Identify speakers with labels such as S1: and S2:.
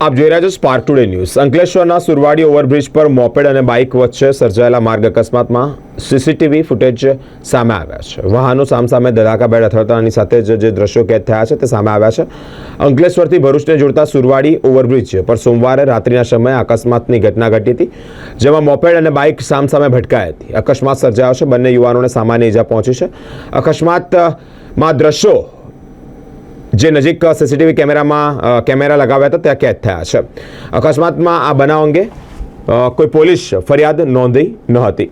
S1: આપ જોઈ રહ્યા છો સ્પાર્ક ટુડે ન્યૂઝ અંકલેશ્વરના સુરવાડી ઓવરબ્રિજ પર મોપેડ અને બાઇક વચ્ચે સર્જાયેલા માર્ગ અકસ્માતમાં સીસીટીવી ફૂટેજ સામે આવ્યા છે. વાહનો સામસામે ધડાકાભેર અથડાતાની સાથે જ જે દ્રશ્યો કેદ થયા છે તે સામે આવ્યા છે. અંકલેશ્વરથી ભરૂચને જોડતા સુરવાડી ઓવરબ્રિજ પર સોમવારે રાત્રિના સમયે અકસ્માતની ઘટના ઘટી હતી, જેમાં મોપેડ અને બાઇક સામસામે ભટકાઈ હતી. અકસ્માત સર્જાયો છે. બંને યુવાનોને સામાન્ય ઈજા પહોંચી છે. અકસ્માતમાં દ્રશ્યો જે નજીક સીસીટીવી કેમેરામાં કેમેરા લગાવ્યા હતા, ત્યાં કેદ થયા છે. અકસ્માતમાં આ બનાવ અંગે કોઈ પોલીસ ફરિયાદ નોંધી ન હતી.